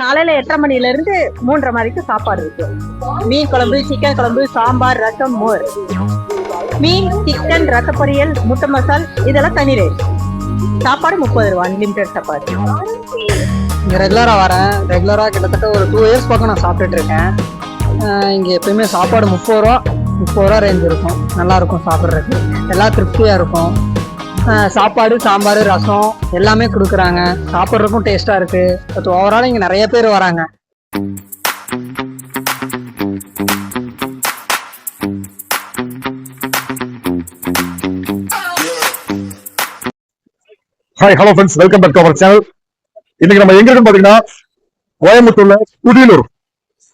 காலையில எட்டரை மணில இருந்து மூன்றரை மணிக்கு சாப்பாடு இருக்கு. மீன் குழம்பு சிக்கன் குழம்பு சாம்பார் ரசம் மோர். மீன் சிக்கன் ரச பொரியல் முட்டை மசால் இதெல்லாம் தனி ரேட் சாப்பாடு முப்பது ரூபா அன்லிமிட்டட் சாப்பாடு. இங்கே ரெகுலராக வரேன். ரெகுலராக கிட்டத்தட்ட ஒரு டூ இயர்ஸ் பக்கம் நான் சாப்பிட்டுட்டு இருக்கேன். இங்கே எப்பயுமே சாப்பாடு முப்பது ரூபா முப்பது ரூபா ரேஞ்ச் இருக்கும். நல்லா இருக்கும் சாப்பிட்றதுக்கு. எல்லாம் திருப்தியாக இருக்கும். சாப்பாடு சாம்பார் ரசம் எல்லாமே கொடுக்குறாங்க. சாப்பிட்றதுக்கும் டேஸ்ட்டாக இருக்குது பட் ஓவரால் இங்கே நிறைய பேர் வராங்க. Hi hello friends welcome back to our channel இன்னைக்கு நம்ம எங்க இருக்கோம் பாத்தீங்கன்னா கோயம்புத்தூர்ல புதியலூர்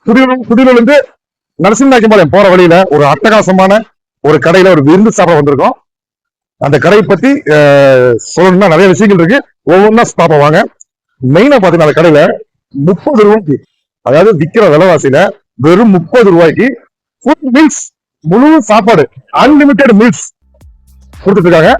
புதியலூர் புதியலூர்ல இருந்து நரசிம்நாயக்கம்பாளையம் போற வழியில ஒரு அட்டகாசமான ஒரு கடையில ஒரு விருந்து சாப்பிட வந்திருக்கோம். அந்த கடையை பத்தி சொல்லணும்னா நிறைய விஷயங்கள் இருக்கு. ஒவ்வொன்றா பார்ப்போம் வாங்க. மெயினா பாத்தீங்கன்னா அந்த கடையில முப்பது ரூபாய்க்கு அதாவது விக்கிற விலைவாசியில வெறும் முப்பது ரூபாய்க்கு ஃபுட் மீல்ஸ் முழு சாப்பாடு அன்லிமிட்டெட் மீல்ஸ் கொடுத்துட்டு இருக்காங்க.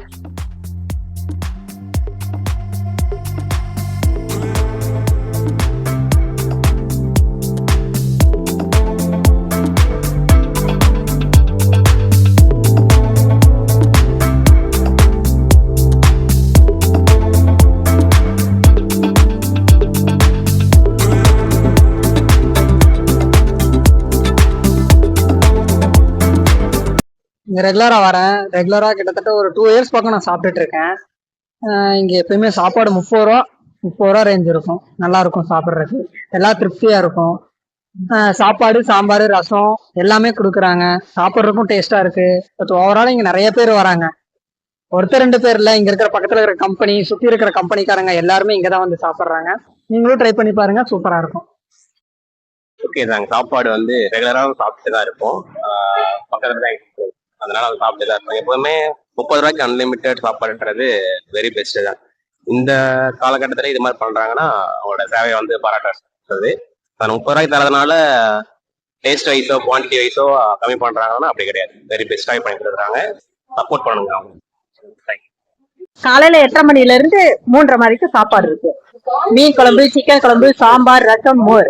இங்கே ரெகுலராக வரேன். ரெகுலராக கிட்டத்தட்ட ஒரு டூ இயர்ஸ் பக்கம் நான் சாப்பிட்டுட்டு இருக்கேன். இங்கே எப்பயுமே சாப்பாடு முப்பது ரூபா முப்பது ரூபா ரேஞ்ச் இருக்கும். நல்லா இருக்கும் சாப்பிட்றதுக்கு. எல்லாம் திருப்தியாக இருக்கும். சாப்பாடு சாம்பார் ரசம் எல்லாமே கொடுக்குறாங்க. சாப்பிட்றதுக்கும் டேஸ்ட்டாக இருக்குது பட் ஓவரால் இங்கே நிறைய பேர் வராங்க. ஒருத்தர் ரெண்டு பேர் இல்லை. இங்கே இருக்கிற பக்கத்தில் இருக்கிற கம்பெனி சுற்றி இருக்கிற கம்பெனிக்காரங்க எல்லாருமே இங்கே தான் வந்து சாப்பிட்றாங்க. நீங்களும் ட்ரை பண்ணி பாருங்க. சூப்பராக இருக்கும். ஓகே தாங்க சாப்பாடு வந்து ரெகுலராகவும் சாப்பிட்டு தான் இருப்போம் பக்கத்துல தான் அதனால அது சாப்பிட்டு தான் இருப்போம். எப்பவுமே முப்பது ரூபாய்க்கு அன்லிமிட்டெட் சாப்பாடுன்றது வெரி பெஸ்ட் தான். இந்த காலகட்டத்தில் இது மாதிரி பண்றாங்கன்னா அவங்களோட சேவையை வந்து பாராட்டுறது. அது முப்பது ரூபாய்க்கு தரதுனால டேஸ்ட் வைஸோ குவான்டிட்டி வைஸோ கம்மி பண்றாங்கன்னா அப்படி கிடையாது. வெரி பெஸ்ட்டாக பண்ணி கொடுக்குறாங்க. சப்போர்ட் பண்ணுங்க அவங்க. காலையில எட்டரை மணில இருந்து மூன்றரை மணிக்கு சாப்பாடு இருக்கு. மீன் குழம்பு சிக்கன் குழம்பு சாம்பார் ரசம் மோர்.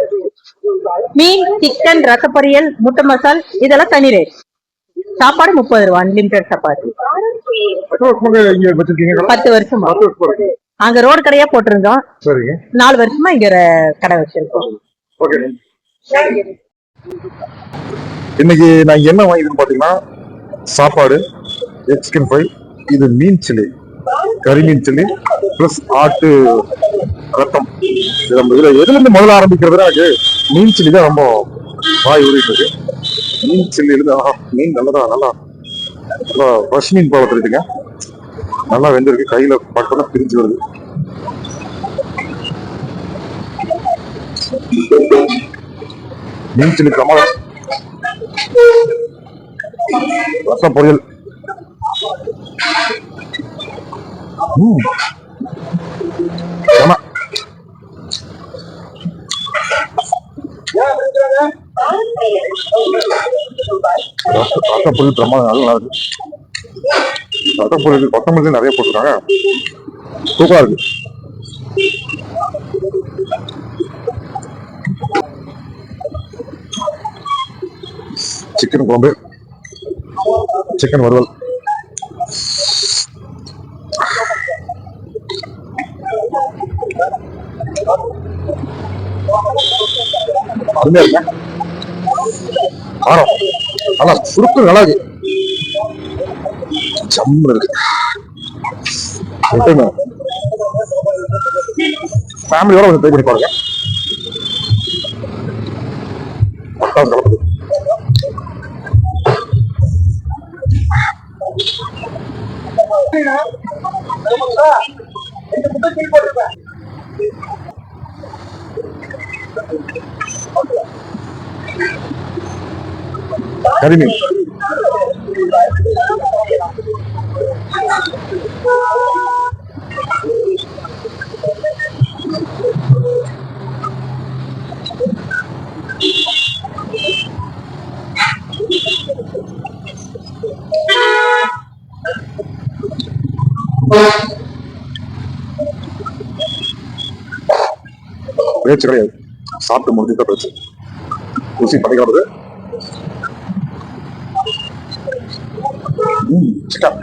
மீன் சிக்கன் ரச பொரியல் முட்டை மசால் இதெல்லாம் தனி ரேட் சாப்பாடு முப்பது ரூபா அன்லிமிட்டட் சாப்பாடு? பத்து வருஷமா. அங்க ரோடு கடையா போட்டிருந்தோம். நாலு வருஷமா இங்க கடை வச்சிருக்கோம். இன்னைக்கு நான் என்ன வாங்கிருக்கேன் பாத்தீங்கன்னா சாப்பாடு சிக்கன் ஃப்ரை இது மீன் சில்லி கறி மீன் சில்லி பிளஸ் ஆட்டு ரத்தம். நம்ம இதுல எதுல இருந்து முதல்ல ஆரம்பிக்கிறதுனா எனக்கு மீன் சில்லி தான் ரொம்ப வாய் ஊறிட்டு இருக்கு. மீன் சில்லில இருந்து ஆஹா மீன் நல்லதா நல்லா. நல்லா ஃப்ரெஷ் மீன் போல தெரியுதுங்க. நல்லா வெந்திருக்கு. கையில் பட்டோன்னா பிரிஞ்சு வருது. மீன் சில்லி பிரமாதம் ரசம் பொரியல். ம். ரச- ரச பிரமாதம் நல்லா இருக்கு. ரச பொரியல் கொத்தமல்லி நிறைய போட்டுருக்காங்க. சூப்பரா இருக்கு. சிக்கன் குழம்பு. சிக்கன் வறுவல். அருமையா இருக்கேன் காரம் ஆனா சுருக்கு நல்லா இருக்கு. ஜம்முன்னு இருக்கு ஃபேமிலியோட கொஞ்சம் ட்ரை பண்ணி பாருங்க. பத்தாவது கலப்பது கரிமீன் பேச்சு கிடையாது சாப்பிட்டு முடிஞ்சு வச்சு ருசி பண்ணிக்கிறது স্টার্ট